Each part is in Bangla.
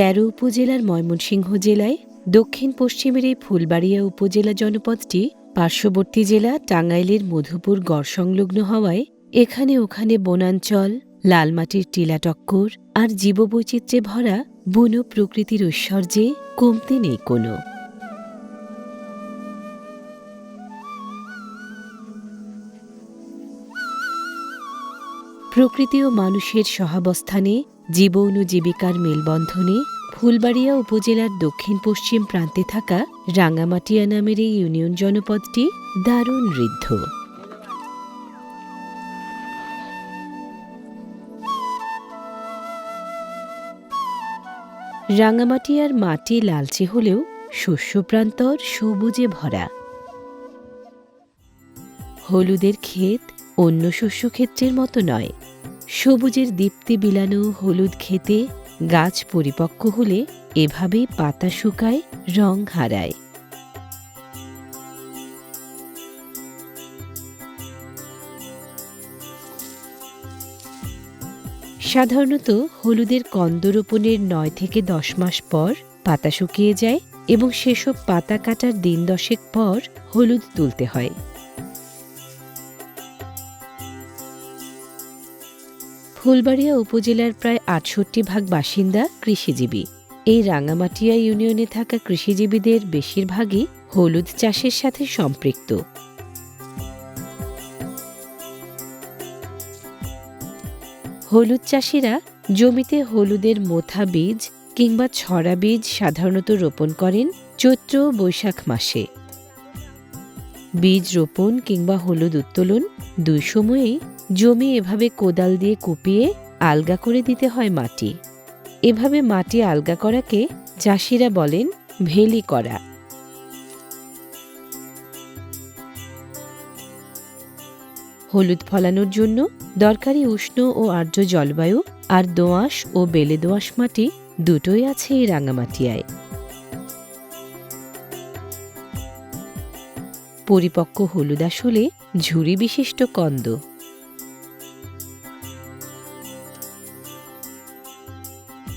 তেরো উপজেলার ময়মনসিংহ জেলায়, দক্ষিণ পশ্চিমের এই ফুলবাড়িয়া উপজেলা জনপদটি পার্শ্ববর্তী জেলা টাঙ্গাইলের মধুপুর গড় সংলগ্ন হওয়ায় এখানে ওখানে বনাঞ্চল, লালমাটির টিলাটক্কর আর জীববৈচিত্র্যে ভরা বুনো প্রকৃতির ঐশ্বর্যে কমতে নেই কোনো। প্রকৃতি ও মানুষের সহাবস্থানে, জীবন ও জীবিকার মেলবন্ধনে, ফুলবাড়িয়া উপজেলার দক্ষিণ পশ্চিম প্রান্তে থাকা রাঙামাটিয়া নামের এই ইউনিয়ন জনপদটি দারুণ ঋদ্ধ। রাঙামাটিয়ার মাটি লালচে হলেও শস্য প্রান্তর সবুজে ভরা। হলুদের ক্ষেত অন্য শস্যক্ষেত্রের মতো নয়। সবুজের দীপ্তি বিলানো হলুদ খেতে গাছ পরিপক্ক হলে এভাবেই পাতা শুকায়, রং হারায়। সাধারণত হলুদের কন্দ রোপণের নয় থেকে দশ মাস পর পাতা শুকিয়ে যায় এবং সেসব পাতা কাটার দিন দশেক পর হলুদ তুলতে হয়। ফুলবাড়িয়া উপজেলার প্রায় আটষট্টি ভাগ বাসিন্দা কৃষিজীবী। এই রাঙামাটিয়া ইউনিয়নে থাকা কৃষিজীবীদের বেশিরভাগই হলুদ চাষের সাথে সম্পৃক্ত। হলুদ চাষিরা জমিতে হলুদের মোথা বীজ কিংবা ছড়া বীজ সাধারণত রোপণ করেন চৈত্র বৈশাখ মাসে। বীজ রোপণ কিংবা হলুদ উত্তোলন দুই সময়েই জমি এভাবে কোদাল দিয়ে কুপিয়ে আলগা করে দিতে হয় মাটি। এভাবে মাটি আলগা করাকে চাষিরা বলেন ভেলি করা। হলুদ ফলানোর জন্য দরকারি উষ্ণ ও আর্দ্র জলবায়ু আর দোআঁশ ও বেলে দোআঁশ মাটি দুটোই আছে এই রাঙামাটিয়ায়। পরিপক্ক হলুদ আসলে ঝুরি বিশিষ্ট কন্দ।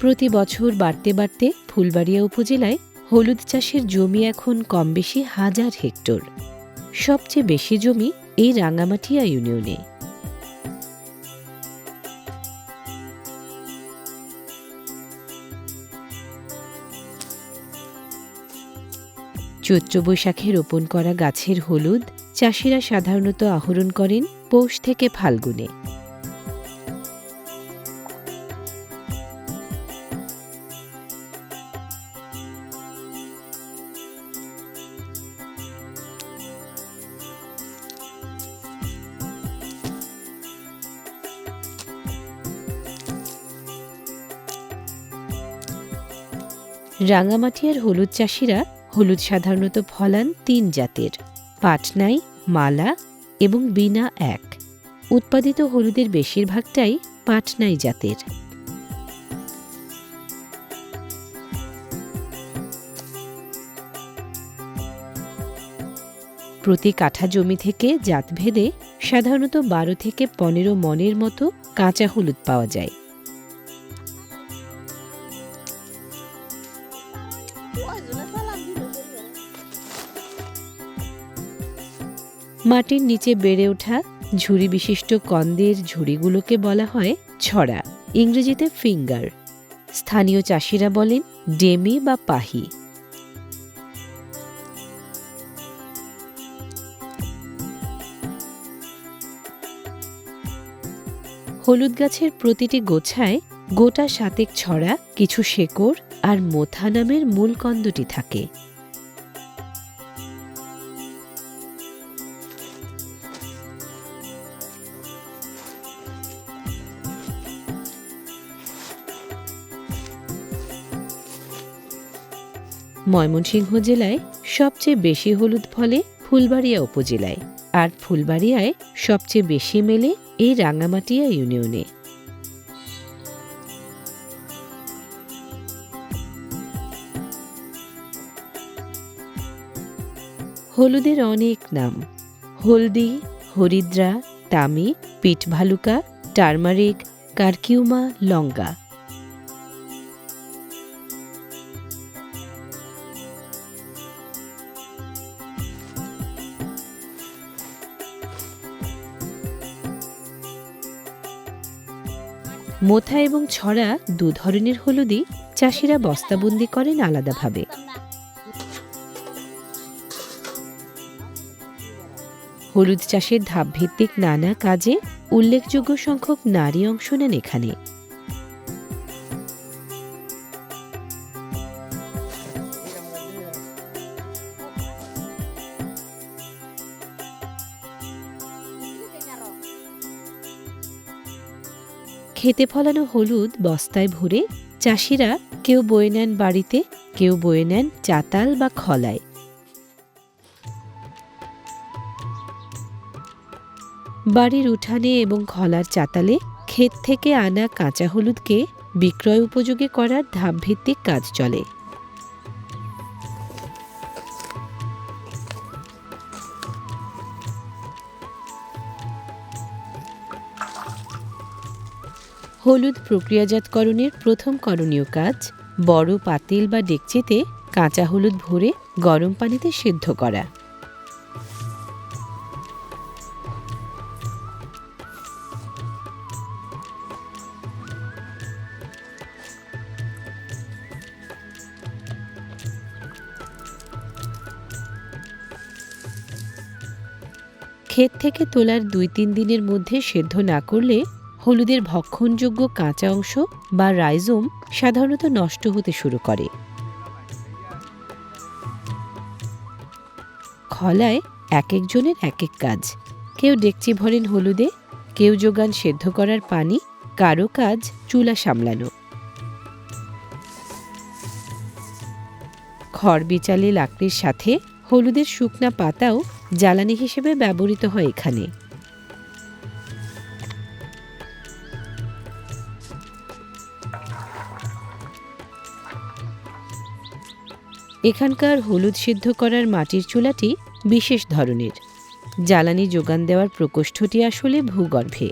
প্রতি বছর বাড়তে বাড়তে ফুলবাড়িয়া উপজেলায় হলুদ চাষের জমি এখন কম বেশি হাজার হেক্টর। সবচেয়ে বেশি জমি এই রাঙামাটিয়া ইউনিয়নে। চৈত্র বৈশাখে রোপণ করা গাছের হলুদ চাষিরা সাধারণত আহরণ করেন পৌষ থেকে ফাল্গুনে। রাঙামাটিয়ার হলুদ চাষিরা হলুদ সাধারণত ফলান তিন জাতের, পাটনাই, মালা এবং বিনা এক। উৎপাদিত হলুদের বেশিরভাগটাই পাটনাই জাতের। প্রতি কাঠা জমি থেকে জাতভেদে সাধারণত বারো থেকে পনেরো মনের মতো কাঁচা হলুদ পাওয়া যায়। মাটির নিচে বেড়ে ওঠা ঝুড়ি বিশিষ্ট কন্দের ঝুড়িগুলোকে বলা হয় ছড়া, ইংরেজিতে ফিঙ্গার। স্থানীয় চাষিরা বলেন ডেমি বা পাহি। হলুদ গাছের প্রতিটি গোছায় গোটা সাতেক ছড়া, কিছু শেকড় আর মোথা নামের মূল কন্দটি থাকে। ময়মনসিংহ জেলায় সবচেয়ে বেশি হলুদ ফলে ফুলবাড়িয়া উপজেলায়। আর ফুলবাড়িয়ায় সবচেয়ে বেশি মেলে এই রাঙামাটিয়া ইউনিয়নে। হলুদের অনেক নাম। হলদি, হরিদ্রা, তামি পিঠ ভালুকা টার্মারিক, কারকিউমা, লঙ্কা। মোথা এবং ছড়া দু ধরনের হলুদই চাষিরা বস্তাবন্দি করেন আলাদাভাবে। হলুদ চাষের ধাপভিত্তিক নানা কাজে উল্লেখযোগ্য সংখ্যক নারী অংশ নেন এখানে। খেতে ফলানো হলুদ বস্তায় ভরে চাষিরা কেউ বয়ে নেন বাড়িতে, কেউ বয়ে নেন চাতাল বা খলায়। বাড়ির উঠানে এবং খলার চাতালে ক্ষেত থেকে আনা কাঁচা হলুদকে বিক্রয় উপযোগী করার ধাপভিত্তিক কাজ চলে। হলুদ প্রক্রিয়াজাতকরণের প্রথম করণীয় কাজ, বড় পাতিল বা ডেকচিতে কাঁচা হলুদ ভরে গরম পানিতে সিদ্ধ করা। ক্ষেত থেকে তোলার দুই তিন দিনের মধ্যে সেদ্ধ না করলে হলুদের ভক্ষণযোগ্য কাঁচা অংশ বা রাইজোম সাধারণত নষ্ট হতে শুরু করে। খলায় এক একজনের এক এক কাজ। কেউ ডেকচি ভরেন হলুদে, কেউ যোগান সেদ্ধ করার পানি, কারও কাজ চুলা সামলানো। খড় বিচালে লাকড়ির সাথে হলুদের শুকনা পাতাও জ্বালানি হিসেবে ব্যবহৃত হয় এখানে। এখানকার হলুদ সিদ্ধ করার মাটির চুলাটি বিশেষ ধরনের। জ্বালানি যোগান দেওয়ার প্রকোষ্ঠটি আসলে ভূগর্ভে।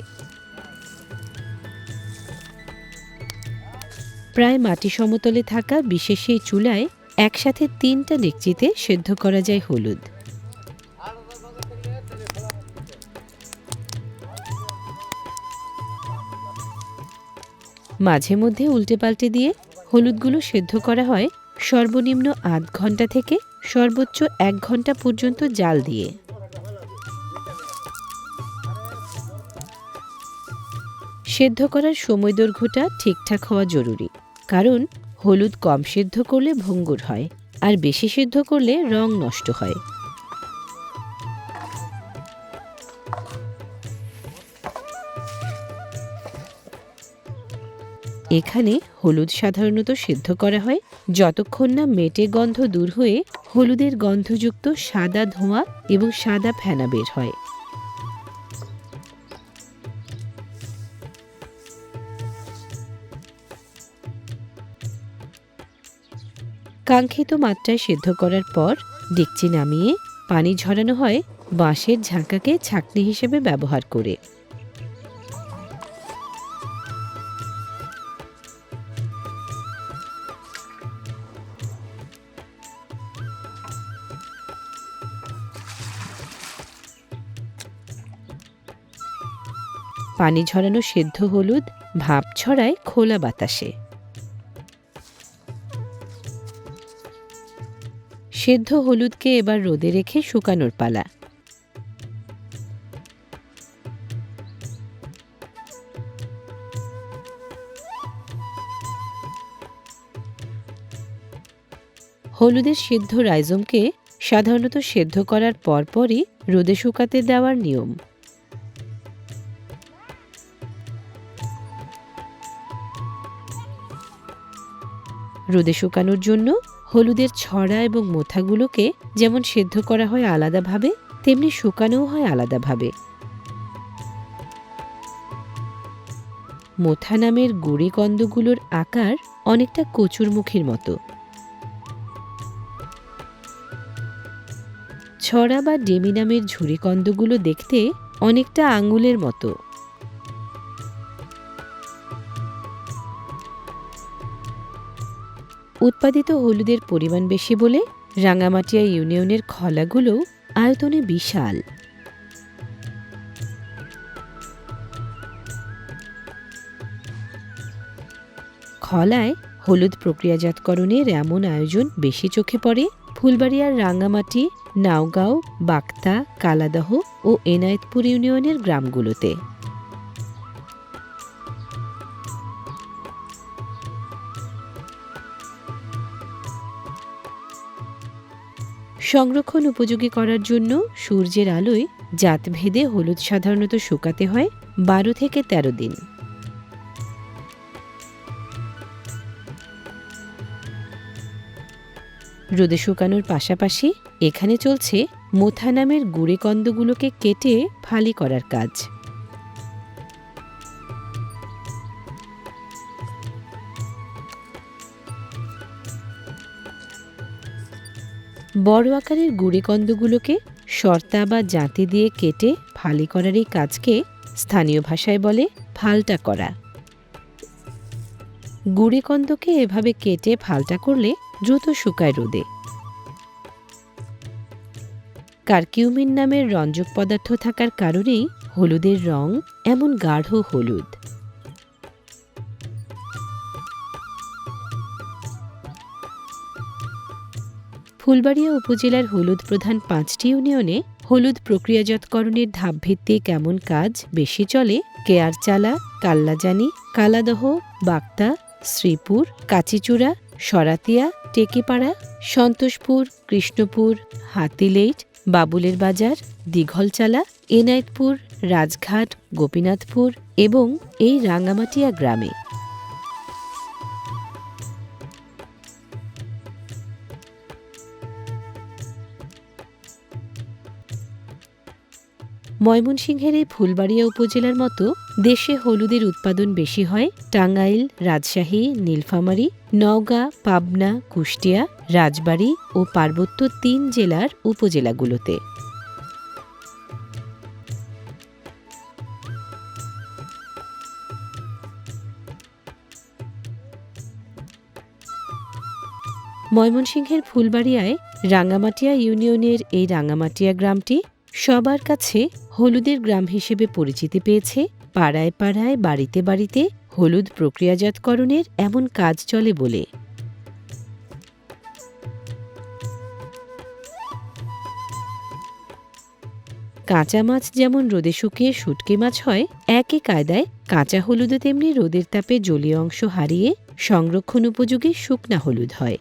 প্রায় মাটি সমতলে থাকা বিশেষ এই চুলায় একসাথে তিনটা ডেকচিতে সেদ্ধ করা যায় হলুদ। মাঝে মধ্যে উল্টে পাল্টে দিয়ে হলুদগুলো সেদ্ধ করা হয় সর্বনিম্ন আধ ঘণ্টা থেকে সর্বোচ্চ এক ঘণ্টা পর্যন্ত জাল দিয়ে। সেদ্ধ করার সময় দৈর্ঘ্যটা ঠিকঠাক হওয়া জরুরি, কারণ হলুদ কম সেদ্ধ করলে ভঙ্গুর হয়, আর বেশি সেদ্ধ করলে রং নষ্ট হয়। এখানে হলুদ সাধারণত সেদ্ধ করা হয় যতক্ষণ না মেটে গন্ধ দূর হয়ে হলুদের গন্ধযুক্ত সাদা ধোঁয়া এবং সাদা ফেনা বের হয়। কাঙ্ক্ষিত মাত্রায় সেদ্ধ করার পর ডেকচি নামিয়ে পানি ঝরানো হয় বাঁশের ঝাঁকাকে ছাকনি হিসেবে ব্যবহার করে। পানি ঝরানো সেদ্ধ হলুদ, ভাপ ছড়ায় খোলা বাতাসে। সেদ্ধ হলুদকে এবার রোদে রেখে শুকানোর পালা। হলুদের সিদ্ধ রাইজমকে সাধারণত সেদ্ধ করার পরপরই রোদে শুকাতে দেওয়ার নিয়ম। রোদে শুকানোর জন্য হলুদের ছড়া এবং মোথাগুলোকে যেমন সেদ্ধ করা হয় আলাদাভাবে, তেমনি শুকানোও হয় আলাদাভাবে। মোথা নামের গুড়ি কন্দগুলোর আকার অনেকটা কচুরমুখীর মতো। ছড়া বা ডেমি নামের ঝুড়ি কন্দগুলো দেখতে অনেকটা আঙুলের মতো। উৎপাদিত হলুদের পরিমাণ বেশি বলে রাঙামাটিয়া ইউনিয়নের খলাগুলো আয়তনে বিশাল। খলায় হলুদ প্রক্রিয়াজাতকরণের এমন আয়োজন বেশি চোখে পড়ে। ফুলবাড়িয়ার রাঙ্গামাটি নাওগাঁও বাক্তা কালাদহ ও এনায়েতপুর ইউনিয়নের গ্রামগুলোতে। সংরক্ষণ উপযোগী করার জন্য সূর্যের আলোয় জাতভেদে হলুদ সাধারণত শুকাতে হয় বারো থেকে ১৩ দিন। রোদে শুকানোর পাশাপাশি এখানে চলছে মোথা নামের গুড়ে কন্দগুলোকে কেটে ফালি করার কাজ। বড় আকারের গুড়িকন্দগুলোকে শর্তা বা জাঁতি দিয়ে কেটে ফালি করার এই কাজকে স্থানীয় ভাষায় বলে ফালটা করা। গুড়ে কন্দকে এভাবে কেটে ফালটা করলে দ্রুত শুকায় রোদে। কার্কিউমিন নামের রঞ্জক পদার্থ থাকার কারণেই হলুদের রং এমন গাঢ় হলুদ। ফুলবাড়িয়া উপজেলার হলুদ প্রধান পাঁচটি ইউনিয়নে হলুদ প্রক্রিয়াজাতকরণের ধাপভিত্তিক এমন কাজ বেশি চলে কেয়ারচালা কাল্লাজানি, কালাদহ, বাক্তা, শ্রীপুর, কাচিচূড়া, সরাতিয়া, টেকেপাড়া, সন্তোষপুর, কৃষ্ণপুর, হাতিলেইট, বাবুলের বাজার, দীঘলচালা, এনায়েতপুর, রাজঘাট, গোপীনাথপুর এবং এই রাঙ্গামাটিয়া গ্রামে। ময়মনসিংহের এই ফুলবাড়িয়া উপজেলার মতো দেশে হলুদের উৎপাদন বেশি হয় টাঙ্গাইল, রাজশাহী, নীলফামারী, নওগাঁ, পাবনা, কুষ্টিয়া, রাজবাড়ী ও পার্বত্য তিন জেলার উপজেলাগুলোতে। ময়মনসিংহের ফুলবাড়িয়ায় রাঙ্গামাটিয়া ইউনিয়নের এই রাঙ্গামাটিয়া গ্রামটি সবার কাছে হলুদের গ্রাম হিসেবে পরিচিতি পেয়েছে পাড়ায় পাড়ায়, বাড়িতে বাড়িতে হলুদ প্রক্রিয়াজাতকরণের এমন কাজ চলে বলে। কাঁচা মাছ যেমন রোদে শুকিয়ে শুটকি মাছ হয়, একই কায়দায় কাঁচা হলুদও তেমনি রোদের তাপে জলীয় অংশ হারিয়ে সংরক্ষণ উপযোগী শুকনা হলুদ হয়।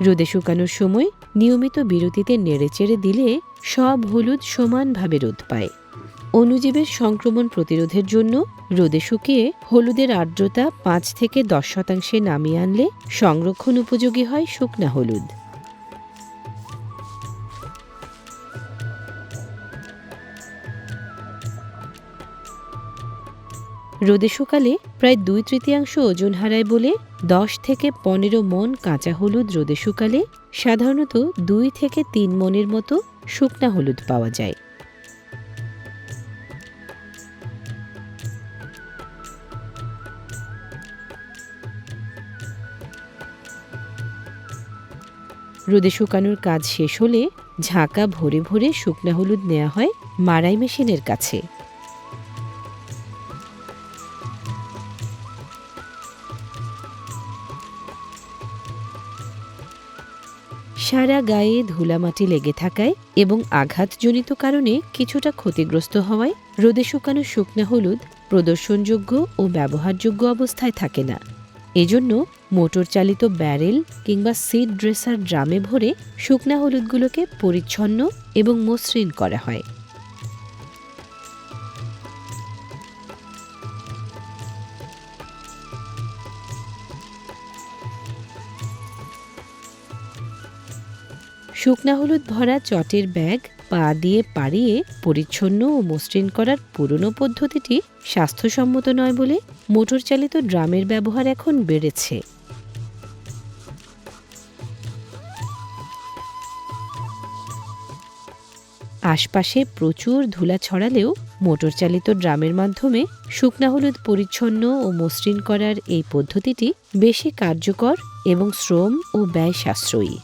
রোদে শুকানোর সময় নিয়মিত বিরতিতে নেড়েচেড়ে দিলে সব হলুদ সমানভাবে রোদ পায়। অণুজীবের সংক্রমণ প্রতিরোধের জন্য রোদে শুকিয়ে হলুদের আর্দ্রতা পাঁচ থেকে দশ শতাংশে নামিয়ে আনলে সংরক্ষণ উপযোগী হয় শুকনা হলুদ। রোদে শুকালে প্রায় দুই তৃতীয়াংশ ওজন হারায় বলে দশ থেকে পনেরো মন কাঁচা হলুদ রোদে শুকালে সাধারণত দুই থেকে তিন মনের মতো শুকনা হলুদ পাওয়া যায়। রোদে শুকানোর কাজ শেষ হলে ঝাঁকা ভরে ভরে শুকনা হলুদ নেওয়া হয় মারাই মেশিনের কাছে। সারা গায়ে ধুলামাটি লেগে থাকায় এবং আঘাতজনিত কারণে কিছুটা ক্ষতিগ্রস্ত হওয়ায় রোদে শুকানো শুকনো হলুদ প্রদর্শনযোগ্য ও ব্যবহারযোগ্য অবস্থায় থাকে না। এজন্য মোটর চালিত ব্যারেল কিংবা সিড ড্রেসার ড্রামে ভরে শুকনা হলুদগুলোকে পরিচ্ছন্ন এবং মসৃণ করা হয়। শুকনা হলুদ ভরা চটের ব্যাগ পা দিয়ে পাড়িয়ে পরিচ্ছন্ন ও মসৃণ করার পুরনো পদ্ধতিটি স্বাস্থ্যসম্মত নয় বলে মোটর চালিত ড্রামের ব্যবহার এখন বেড়েছে। আশপাশে প্রচুর ধুলা ছড়ালেও মোটর চালিত ড্রামের মাধ্যমে শুকনা হলুদ পরিচ্ছন্ন ও মসৃণ করার এই পদ্ধতিটি বেশি কার্যকর এবং শ্রম ও ব্যয় সাশ্রয়ী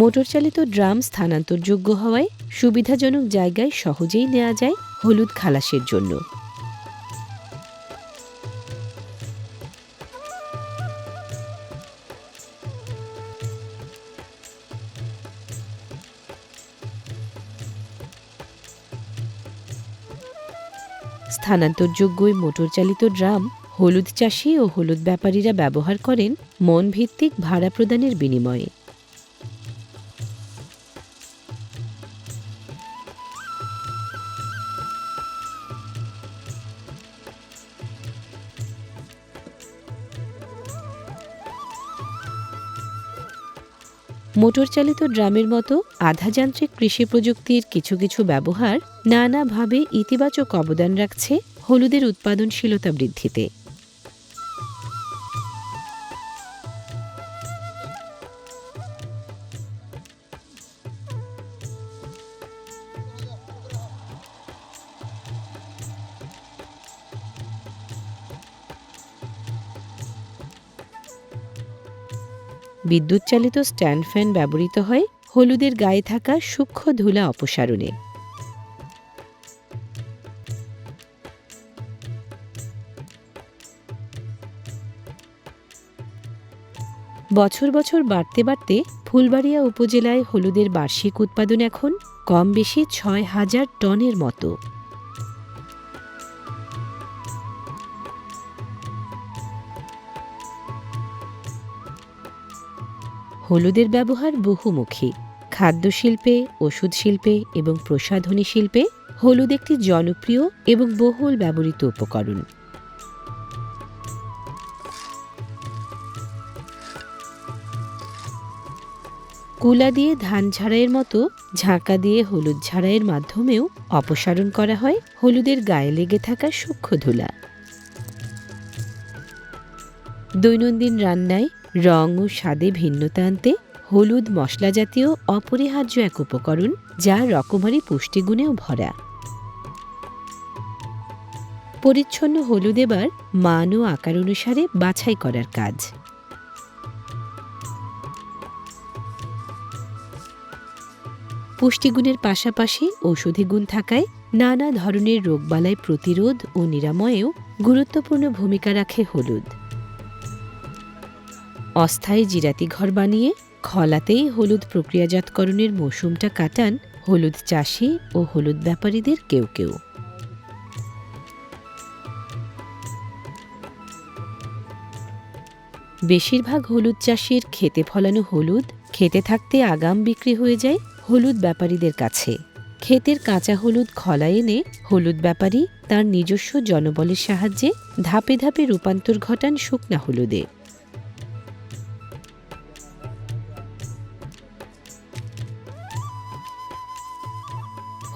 মোটর চালিত ড্রাম স্থানান্তরযোগ্য হওয়ায় সুবিধাজনক জায়গায় সহজেই নেওয়া যায় হলুদ খালাসের জন্য। স্থানান্তরযোগ্য মোটরচালিত ড্রাম হলুদ চাষি ও হলুদ ব্যাপারীরা ব্যবহার করেন মন ভিত্তিক ভাড়া প্রদানের বিনিময়ে। মোটর চালিত ড্রামের মতো আধাযান্ত্রিক কৃষি প্রযুক্তির কিছু কিছু ব্যবহার নানাভাবে ইতিবাচক অবদান রাখছে হলুদের উৎপাদনশীলতা বৃদ্ধিতে। বিদ্যুৎ চালিত স্ট্যান্ড ফ্যান ব্যবহৃত হয় হলুদের গায়ে থাকা সূক্ষ্ম ধুলা অপসারণে। বছর বছর বাড়তে বাড়তে ফুলবাড়িয়া উপজেলায় হলুদের বার্ষিক উৎপাদন এখন কম বেশি ছয় হাজার টনের মতো। হলুদের ব্যবহার বহুমুখী। খাদ্য শিল্পে ওষুধ শিল্পে এবং প্রসাধনী শিল্পে হলুদ একটি জনপ্রিয় এবং বহুল ব্যবহৃত উপকরণ। কুলা দিয়ে ধান ঝাড়াইয়ের মতো, ঝাঁকা দিয়ে হলুদ ঝাড়াইয়ের মাধ্যমেও অপসারণ করা হয় হলুদের গায়ে লেগে থাকা সূক্ষ্ম ধুলা। দৈনন্দিন রান্নায় রং ও স্বাদে ভিন্নতা আনতে হলুদ মশলা জাতীয় অপরিহার্য এক উপকরণ, যা রকমারি পুষ্টিগুণেও ভরা। পরিচ্ছন্ন হলুদ এবার মান ও আকার অনুসারে বাছাই করার কাজ। পুষ্টিগুণের পাশাপাশি ঔষধি গুণ থাকায় নানা ধরনের রোগবালাই প্রতিরোধ ও নিরাময়েও গুরুত্বপূর্ণ ভূমিকা রাখে হলুদ। অস্থায়ী জিরাতি ঘর বানিয়ে খলাতেই হলুদ প্রক্রিয়াজাতকরণের মৌসুমটা কাটান হলুদ চাষি ও হলুদ ব্যাপারীদের কেউ কেউ। বেশিরভাগ হলুদ চাষির খেতে ফলানো হলুদ খেতে থাকতে আগাম বিক্রি হয়ে যায় হলুদ ব্যাপারীদের কাছে। ক্ষেতের কাঁচা হলুদ খলা এনে হলুদ ব্যাপারী তার নিজস্ব জনবলের সাহায্যে ধাপে ধাপে রূপান্তর ঘটান শুকনা হলুদে।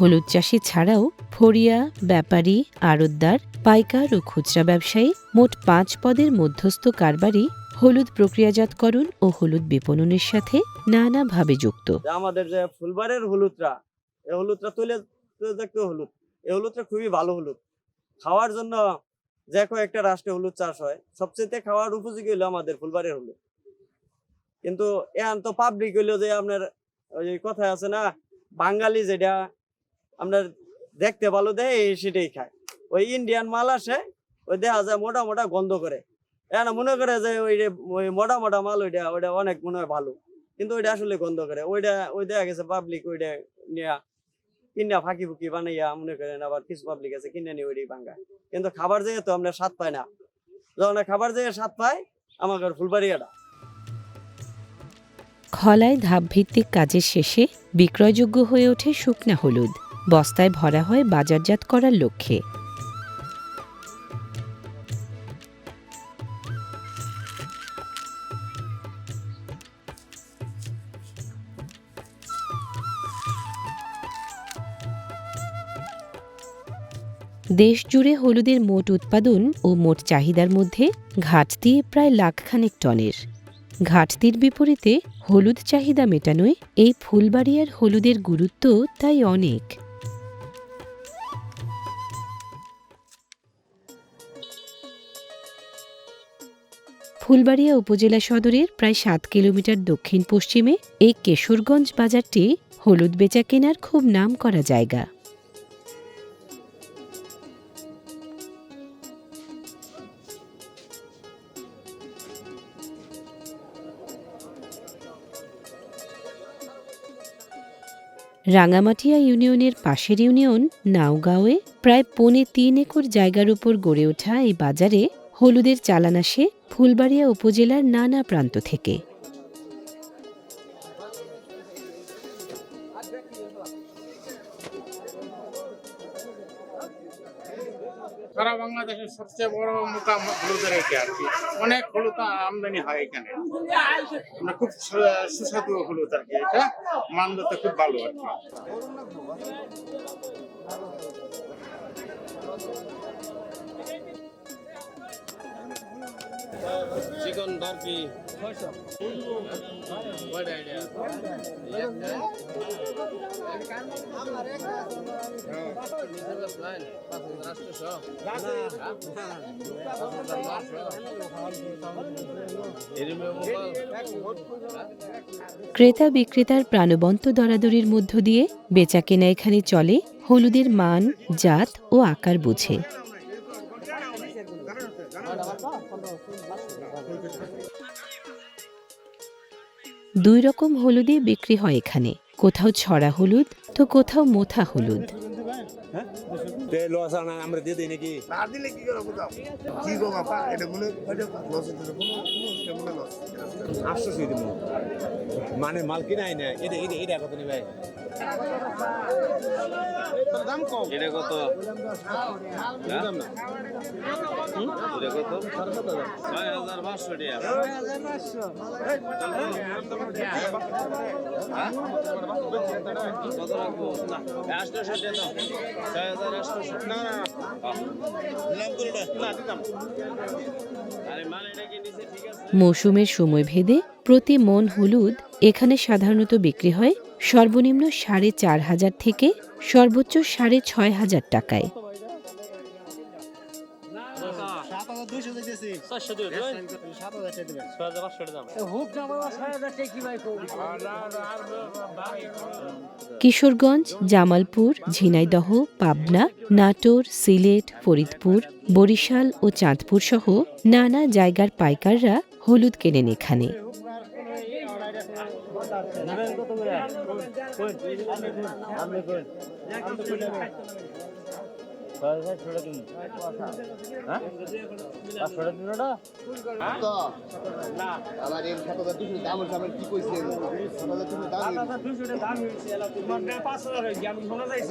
হলুদ চাষি ছাড়াও ফড়িয়া, ব্যাপারী, আড়তদার, পাইকার ও খুচরা ব্যবসায়ী মোট পাঁচ পদের মধ্যস্থ কারবারই হলুদ প্রক্রিয়াজাতকরণ ও হলুদ বিপণনের সাথে নানাভাবে যুক্ত। আমাদের যে ফুলবারের হলুদটা এই হলুদটা তুলে দেখতে হলুদ। এই হলুদটা খুবই ভালো হলুদ। খাওয়ার জন্য যে কয়েকটা রাষ্ট্রে হলুদ চাষ হয় সবচেয়ে খাওয়ার উপযোগী হলো আমাদের ফুলবারের হলুদ। কিন্তু এখন তো পাবলিক হইল যে আপনার ওই কথায় আছে না, বাঙালি যেটা আপনার দেখতে ভালো দেয় সেটাই খায়। ওই ইন্ডিয়ান মাল আসে, ওই দেখা যায় মোটা মোটা গন্ধ করে। এখন মনে করে যে ওই ওই মোটা মোটা মাল, ওইটা ওইটা অনেক মনে হয় ভালো। কিন্তু ওইটা আসলে গন্ধ করে। ওইটা, ওই দেখা গেছে পাবলিক ওইটা নিয়ে, কিনা ফাঁকি ফুকি বানাইয়া মনে করেন আবার কিছু পাবলিক আছে, কিনে নিয়ে ওইটাই ভাঙ্গা কিন্তু খাবার যেয়ে তো আমরা স্বাদ পাই না। যখন খাবার যেয়ে স্বাদ পাই আমাদের ফুলবাড়িয়াটা খলায় ধাপভিত্তিক কাজের শেষে বিক্রয়যোগ্য হয়ে ওঠে শুকনা হলুদ। বস্তায় ভরা হয় বাজারজাত করার লক্ষ্যে। দেশ জুড়ে হলুদের মোট উৎপাদন ও মোট চাহিদার মধ্যে ঘাটতি প্রায় লাখখানেক টনের। ঘাটতির বিপরীতে হলুদ চাহিদা মেটানোয় এই ফুলবাড়িয়ার হলুদের গুরুত্ব তাই অনেক। ফুলবাড়িয়া উপজেলা সদরের প্রায় সাত কিলোমিটার দক্ষিণ পশ্চিমে এই কেশরগঞ্জ বাজারটি হলুদ বেচা কেনার খুব নাম করা জায়গা। রাঙামাটিয়া ইউনিয়নের পাশের ইউনিয়ন নাওগাঁওয়ে প্রায় পৌনে তিন একর জায়গার উপর গড়ে ওঠা এই বাজারে হলুদের চালান আসে ফুলবাড়িয়া উপজেলার নানা প্রান্ত থেকে। সারা বাংলাদেশের সবচেয়ে বড় মোকাম হলুদের এটা আর কি। অনেক হলুদ আমদানি হয় এখানে। খুব সুস্বাদু হলুদ আর কি এটা। মানদতে খুব ভালো আর কি। চিকন বরফি ক্রেতা বিক্রেতার প্রাণবন্ত দরাদরির মধ্য দিয়ে বেচা কেনা এখানে চলে, হলুদের মান, জাত ও আকার বুঝে। দুই রকম হলুদই বিক্রি হয় এখানে। কোথাও ছড়া হলুদ তো কোথাও মোথা হলুদ। মনে মাল কিনাই না এটা এটা এটা কত নেবে? দাম কম। এটা কত? এটা কত? ছয় হাজার পাঁচশো কত রাখব? আটশোশো টাকা ছয় হাজার আটশোশো না না দিলাম তো এটা না দিলাম আরে মাল এটা কি নিচে ঠিক আছে। মৌসুমের সময় ভেদে প্রতি মন হলুদ, এখানে সাধারণত বিক্রি হয় সর্বনিম্ন সাড়ে চার হাজার থেকে সর্বোচ্চ সাড়ে ছয় হাজার টাকায়। কিশোরগঞ্জ, জামালপুর, ঝিনাইদহ, পাবনা, নাটোর, সিলেট, ফরিদপুর, বরিশাল ও চাঁদপুর সহ নানা জায়গার পাইকাররা হলুদ কেনেন এখানে। তো আমার এই সাত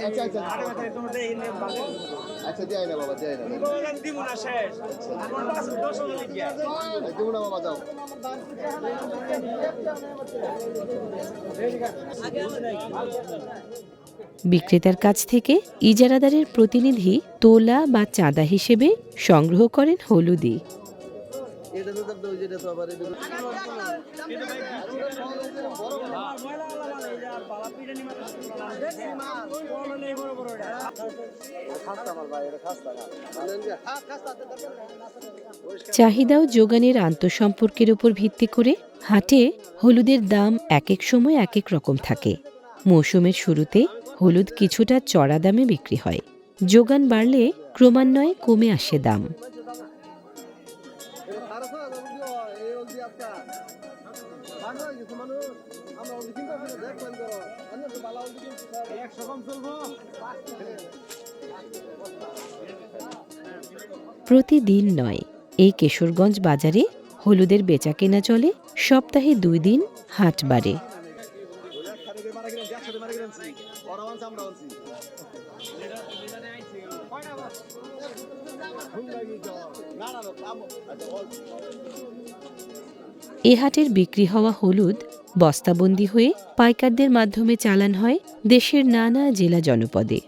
আচ্ছা আচ্ছা। আচ্ছা দেয় না বাবা দেয় না। দেবো না বাবা দাও। বিক্রেতার কাছ থেকে ইজারাদারের প্রতিনিধি তোলা বা চাঁদা হিসেবে সংগ্রহ করেন হলুদি। এটা তো দাম ওই যেটা তো আবার এটা চাহিদা ও যোগানের আন্তঃসম্পর্কের উপর ভিত্তি করে হাটে হলুদের দাম এক এক সময় এক এক রকম থাকে। মৌসুমের শুরুতে হলুদ কিছুটা চড়া দামে বিক্রি হয়। যোগান বাড়লে ক্রমান্বয়ে কমে আসে দাম। প্রতিদিন নয়, এই কেশরগঞ্জ বাজারে হলুদের বেচা কেনা চলে সপ্তাহে দুই দিন, হাট বাড়ে। এ হাটের বিক্রি হওয়া হলুদ, বস্তাবন্দি হয়ে পাইকারদের মাধ্যমে চালান হয় দেশের নানা জেলা জনপদে।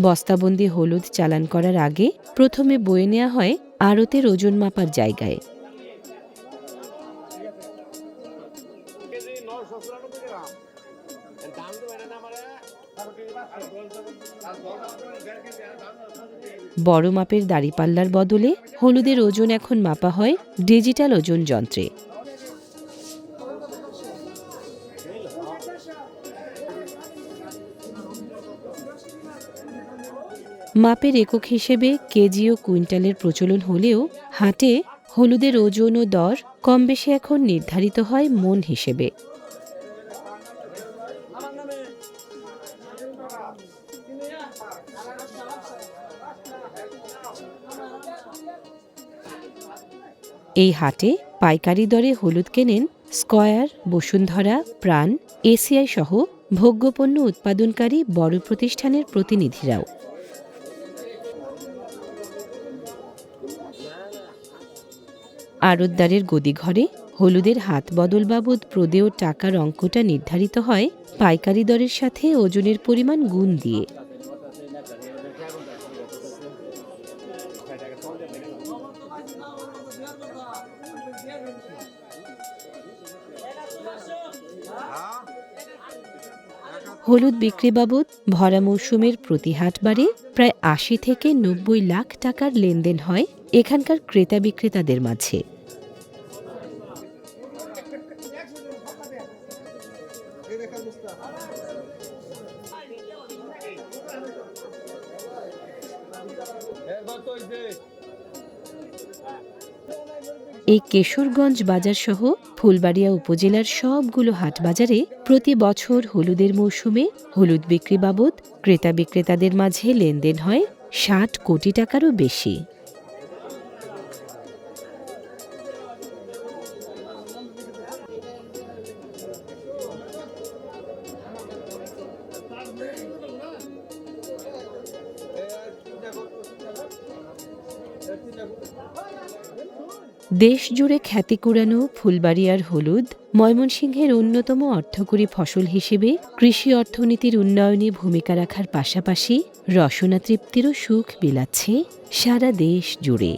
বস্তাবন্দি হলুদ চালান করার আগে প্রথমে বয়ে নেওয়া হয় আড়তের ওজন মাপার জায়গায়। বড় মাপের দাড়িপাল্লার বদলে হলুদের ওজন এখন মাপা হয় ডিজিটাল ওজন যন্ত্রে। মাপের একক হিসেবে কেজি ও কুইন্টালের প্রচলন হলেও হাটে হলুদের ওজন ও দর কম বেশি এখন নির্ধারিত হয় মন হিসেবে। এই হাটে পাইকারি দরে হলুদ কেনেন স্কয়ার, বসুন্ধরা, প্রাণ, এসিআই সহ ভোগ্যপণ্য উৎপাদনকারী বড় প্রতিষ্ঠানের প্রতিনিধিরাও। আড়তদারের গদিঘরে হলুদের হাত বদল বাবদ প্রদেয় টাকার অঙ্কটা নির্ধারিত হয় পাইকারি দরের সাথে ওজনের পরিমাণ গুণ দিয়ে। হলুদ বিক্রি বাবদ ভরা মৌসুমের প্রতি হাটবারে প্রায় আশি থেকে নব্বই লাখ টাকার লেনদেন হয়। এখানকার ক্রেতা বিক্রেতাদের মাঝে। এই কেশরগঞ্জ বাজার সহ ফুলবাড়িয়া উপজেলার সবগুলো হাট বাজারে প্রতি বছর হলুদের মৌসুমে হলুদ বিক্রি বাবদ ক্রেতা বিক্রেতাদের মাঝে লেনদেন হয় ষাট কোটি টাকারও বেশি। দেশ জুড়ে খ্যাতি কুড়ানো ফুলবাড়িয়ার হলুদ ময়মনসিংহের অন্যতম অর্থকরী ফসল হিসেবে কৃষি অর্থনীতির উন্নয়নে ভূমিকা রাখার পাশাপাশি রসনা তৃপ্তিরও সুখ বিলাচ্ছে সারা দেশ জুড়ে